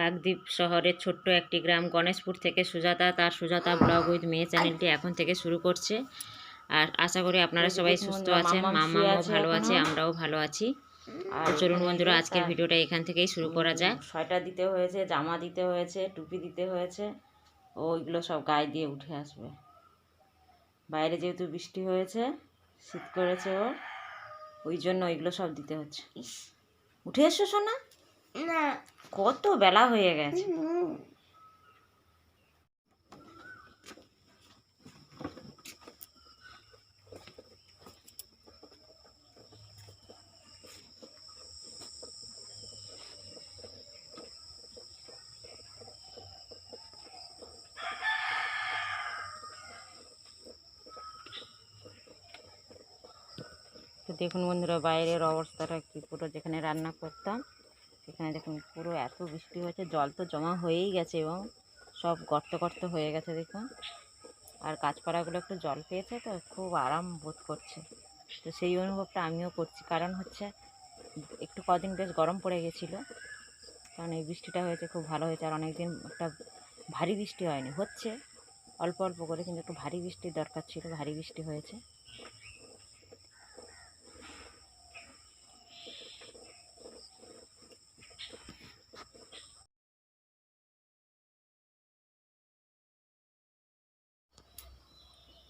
কাকদ্বীপ শহরের ছোট্ট একটি গ্রাম গণেশপুর থেকে সুজাতা তার সুজাতা ব্লগ উইথ মেয়ে চ্যানেলটি এখন থেকে শুরু করছে। আর আশা করি আপনারা সবাই সুস্থ আছেন মামাও ভালো আছে আমরাও ভালো আছি। আর চলুন বন্ধুরা আজকের ভিডিওটা এখান থেকেই শুরু করা যায় সোয়েটার দিতে হয়েছে জামা দিতে হয়েছে টুপি দিতে হয়েছে ও ওইগুলো সব গায়ে দিয়ে উঠে আসবে। বাইরে যেহেতু বৃষ্টি হয়েছে শীত করেছে ও ওই জন্য ওইগুলো সব দিতে হচ্ছে। উঠে এসো শোনা না কত বেলা হয়ে গেছে। দেখুন বন্ধুরা বাইরের অবস্থাটা কি পুরো যেখানে রান্না করতাম সেখানে দেখুন, পুরো এত বৃষ্টি হয়েছে, জল তো জমা হয়েই গেছে এবং সব গর্ত গর্ত হয়ে গেছে দেখুন। আর গাছপালাগুলো একটু জল পেয়েছে তো, খুব আরাম বোধ করছে। তো সেই অনুভবটা আমিও করছি। কারণ হচ্ছে, একটু কদিন বেশ গরম পড়ে গেছিল, কারণ এই বৃষ্টিটা হয়েছে, খুব ভালো হয়েছে। আর অনেকদিন একটা ভারী বৃষ্টি হয়নি, হচ্ছে, অল্প অল্প করে, কিন্তু একটু ভারী বৃষ্টির দরকার ছিল, ভারী বৃষ্টি হয়েছে।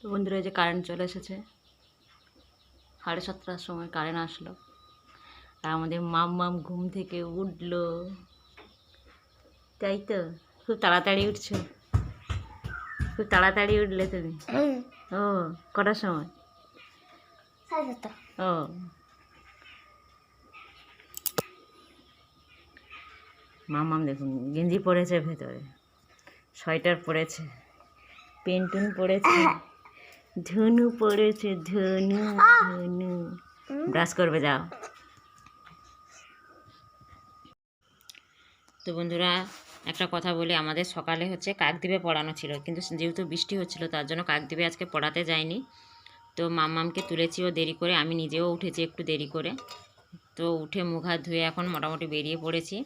তো বন্ধুরা এই যে কারেন্ট চলে এসেছে। সাড়ে সাতটার সময় কারেন্ট আসলো। আর আমাদের মাম মাম ঘুম থেকে উঠল। তাই তো? খুব তাড়াতাড়ি উঠছো? খুব তাড়াতাড়ি উঠলে তুমি? ও কটার সময়? ও। মামাম দেখুন গেঞ্জি পরেছে ভেতরে সোয়েটার পরেছে পেন্টুন পরেছে। ধনু পড়েছে ধনু ধনু। ব্রাশ করবে যাও। তো বন্ধুরা একটা কথা বলি আমাদের সকালে হচ্ছে কাকদ্বীপে পড়ানো ছিল কিন্তু যেহেতু বৃষ্টি হচ্ছিল তার জন্য কাকদ্বীপে আজকে পড়াতে যায়নি তো মাম্মামকে তুলেছি ও দেরি করে আমি নিজেও উঠেছি একটু দেরি করে। তো উঠে মুখ হাত ধুয়ে এখন মোটামুটি বেরিয়ে পড়েছি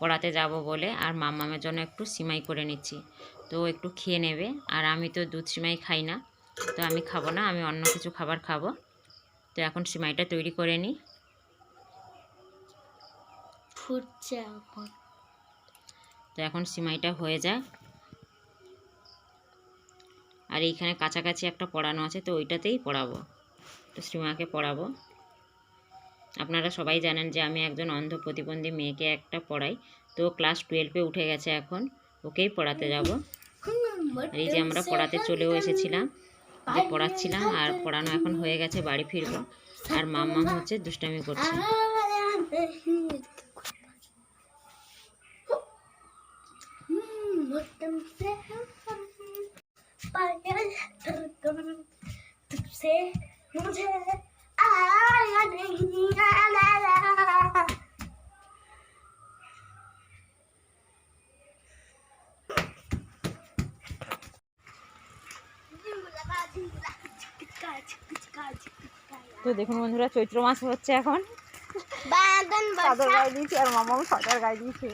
পড়াতে যাব বলে আর মাম্মামের জন্য একটু সিমাই করে নিচ্ছি। তো একটু খেয়ে নেবে আর আমি তো দুধ সিমাই খাই না। তো আমি খাব না আমি অন্য কিছু খাবার খাব। তো এখন সিমাইটা তৈরি করে নিই। ফুটছে এখন। তো এখন সিমাইটা হয়ে যায় আর এইখানে কাছাকাছি একটা পড়ানো আছে তো ওইটাতেই পড়াবো। তো শ্রীমাকে পড়াবো। আপনারা সবাই জানেন যে আমি একজন অন্ধ প্রতিবন্ধী মেয়েকে একটা পড়াই। তো ক্লাস টুয়েলভে উঠে গেছে এখন ওকেই পড়াতে যাব। এই যে আমরা পড়াতে চলেও এসেছিলাম। যে পড়াচ্ছিলাম আর পড়ানো এখন হয়ে গেছে বাড়ি ফিরবো আর মাম্মা হচ্ছে দুষ্টামি করছে तुमसे मुझे তো দেখুন বন্ধুরা চৈত্র মাস হচ্ছে এখন। চাদর গায়ে দিয়েছি আর মামাও সাঁতার গায়ে দিয়েছে।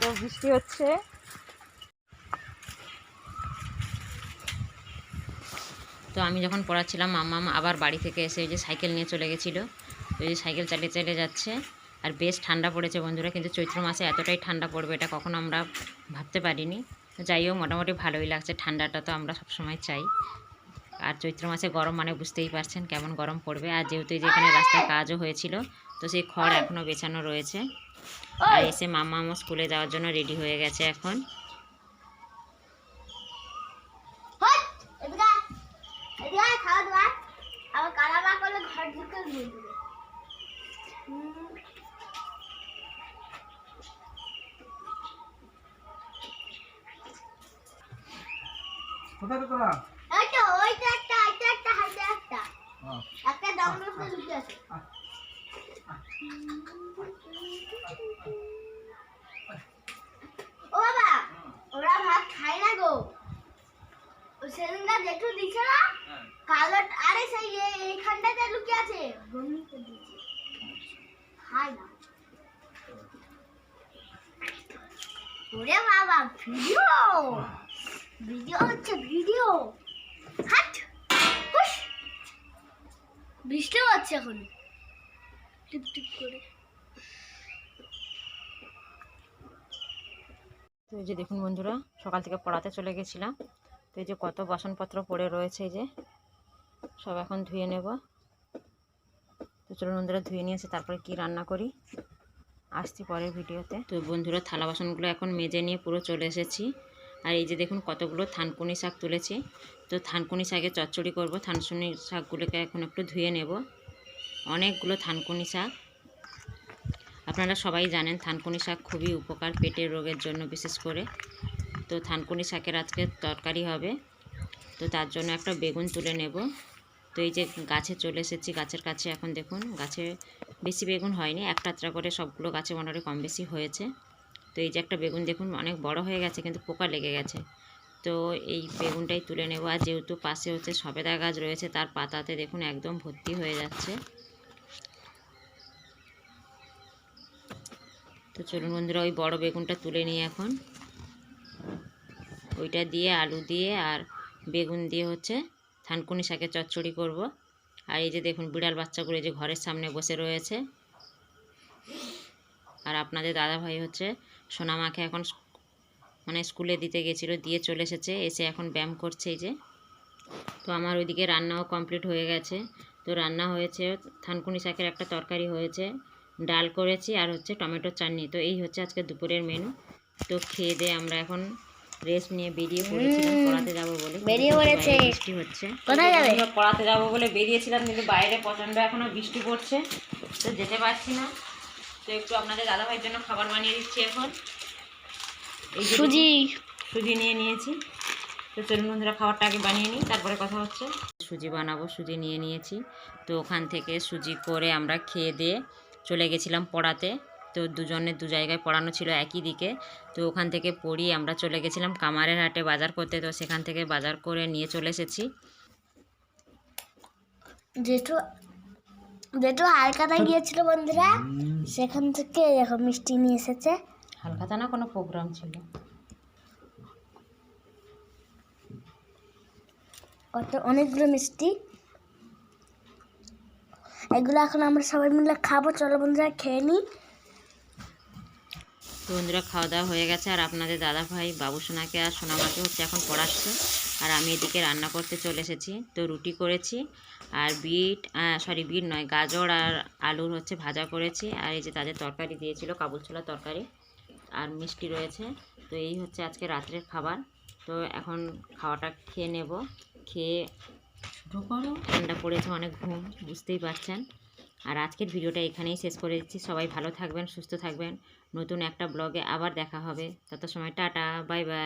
তো বৃষ্টি হচ্ছে। তো আমি যখন পড়াচ্ছিলাম মাম্মাম আবার বাড়ি থেকে এসে ওই যে সাইকেল নিয়ে চলে গেছিল। ওই যে সাইকেল চালিয়ে চালিয়ে যাচ্ছে। আর বেশ ঠান্ডা পড়েছে বন্ধুরা কিন্তু চৈত্র মাসে এতটাই ঠান্ডা পড়বে এটা কখনো আমরা ভাবতে পারিনি। তো যাই হোক মোটামুটি ভালোই লাগছে ঠান্ডাটা তো আমরা সবসময় চাই। আর চৈত্র মাসে গরম মানে বুঝতেই পারছেন কেমন গরম পড়বে। আর যেহেতু এই যে এখানে রাস্তায় কাজও হয়েছিল তো সেই খড় এখনও বেছানো রয়েছে। আর এসে মামা আমার স্কুলে যাওয়ার জন্য রেডি হয়ে গেছে এখন। হট এদিকে আয়। এদিকে আয়, খাওয়া দাওয়া আবার কালাবা করলে ঘর ঢুকে দিয়ে দেবে হুম। কোথায় তোরা এই তো, ওইটা একটা, এইটা একটা, হাইটা একটা। একটা ডঙ্গল ফুল লুকিয়ে আছে। ও বাবা ওরা ভাত খায় না গো। সেদিনটা জেঠু দিছে না? কালো আরে সেই এইখানটাতে লুকিয়ে আছে। বমিতে খায় না। ওরে বাবা ভিডিও? ভিডিও হচ্ছে ভিডিও। হাট! বৃষ্টি হচ্ছে এখন। টিপ টিপ করে। তো এই যে দেখুন বন্ধুরা, সকাল থেকে পড়াতে চলে গেছিলাম। তো এই যে কত বাসনপত্র পড়ে রয়েছে এই যে, সব এখন ধুয়ে নেব। তো চলুন বন্ধুরা, ধুয়ে নিয়ে এসে তারপরে কি রান্না করি, আসছি পরের ভিডিওতে। তো বন্ধুরা, থালা বাসনগুলো এখন মেজে নিয়ে পুরো চলে এসেছি। আর এই যে দেখুন কতগুলো থানকুনি শাক তুলেছি। তো থানকুনি শাকে চচ্চড়ি করব। থানকুনি শাকগুলোকে এখন একটু ধুয়ে নেব। অনেকগুলো থানকুনি শাক। আপনারা সবাই জানেন থানকুনি শাক খুবই উপকার পেটের রোগের জন্য বিশেষ করে। তো থানকুনি শাকের আজকে তরকারি হবে। তো তার জন্য একটা বেগুন তুলে নেব। তো এই যে গাছে চলে এসেছি, গাছের কাছে এখন দেখুন গাছে বেশি বেগুন হয়নি। একটা করে সবগুলো গাছে মোটামুটি কম বেশি হয়েছে। তো এই যে একটা বেগুন দেখুন, অনেক বড় হয়ে গেছে, কিন্তু পোকা লেগে গেছে। তো এই বেগুনটাই তুলে নেব। আর যেহেতু পাশে হচ্ছে সবেদা গাছ রয়েছে, তার পাতাতে দেখুন একদম ভর্তি হয়ে যাচ্ছে। তো চলুন বন্ধুরা, ওই বড় বেগুনটা তুলে নিই এখন। ওইটা দিয়ে আলু দিয়ে আর বেগুন দিয়ে হচ্ছে থানকুনি শাকের চচ্চড়ি করব। আর এই যে দেখুন, বিড়াল বাচ্চাগুলো যে ঘরের সামনে বসে রয়েছে। আর আপনাদের দাদা ভাই হচ্ছে সোনামাকে এখন মানে স্কুলে দিতে গেছিল দিয়ে চলে এসেছে এসে এখন ব্যায়াম করছে এই যে। তো আমার ওইদিকে রান্নাও কমপ্লিট হয়ে গেছে। তো রান্না হয়েছে থানকুনি শাকের একটা তরকারি হয়েছে ডাল করেছি আর হচ্ছে টমেটোর চাটনি। তো এই হচ্ছে আজকে দুপুরের মেনু। তো খেয়ে দিয়ে আমরা এখন রেস্ট নিয়ে বেরিয়ে পড়েছিলাম পড়াতে যাব বলে। বেরিয়ে পড়েছে। বৃষ্টি হচ্ছে। কোথায় যাবে? পড়াতে যাব বলে বেরিয়েছিলাম কিন্তু বাইরে প্রচণ্ড এখনও বৃষ্টি পড়ছে। তো যেতে পারছি না। তো একটু আপনাদের দাদাভাইয়ের জন্য খাবার বানিয়ে দিচ্ছি এখন। সুজি। সুজি নিয়ে নিয়েছি। তো চলুন বন্ধুরা খাবারটা আগে বানিয়ে নিই তারপরে কথা হচ্ছে। সুজি বানাবো সুজি নিয়ে নিয়েছি। তো ওখান থেকে সুজি করে আমরা খেয়ে দিয়ে চলে গেছিলাম পড়াতে। তো দুজনের দু জায়গায় পড়ানো ছিল একই দিকে। তো ওখান থেকে পড়িয়ে আমরা চলে গেছিলাম কামারের হাটে বাজার করতে। তো সেখান থেকে বাজার করে নিয়ে চলে এসেছি। যেটু যেটু হালকাতা গিয়েছিল বন্ধুরা সেখান থেকে এরকম মিষ্টি নিয়ে এসেছে। হালকাতা না কোনো প্রোগ্রাম ছিল? কত অনেকগুলো মিষ্টি। এগুলো এখন আমরা সবাই মিলে খাব। চলো বন্ধুরা খেয়ে নিই। তো বন্ধুরা খাওয়া দাওয়া হয়ে গেছে। আর আপনাদের দাদা ভাই বাবু সোনাকে আর সোনামাকে হচ্ছে এখন পড়াচ্ছে। আর আমি এদিকে রান্না করতে চলে এসেছি। তো রুটি করেছি আর বিট সরি বিট নয় গাজর আর আলুর হচ্ছে ভাজা করেছি। আর এই যে তাদের তরকারি দিয়েছিল কাবুল ছোলা তরকারি আর মিষ্টি রয়েছে। তো এই হচ্ছে আজকে রাত্রের খাবার। তো এখন খাওয়াটা খেয়ে নেব। খেয়ে ঠান্ডা পড়েছে অনেক ঘুম বুঝতেই পারছেন। আর আজকের ভিডিওটা এখানেই শেষ করে দিচ্ছি। সবাই ভালো থাকবেন, সুস্থ থাকবেন। নতুন একটা ব্লগে আবার দেখা হবে। তত সময় টাটা, বাই বাই।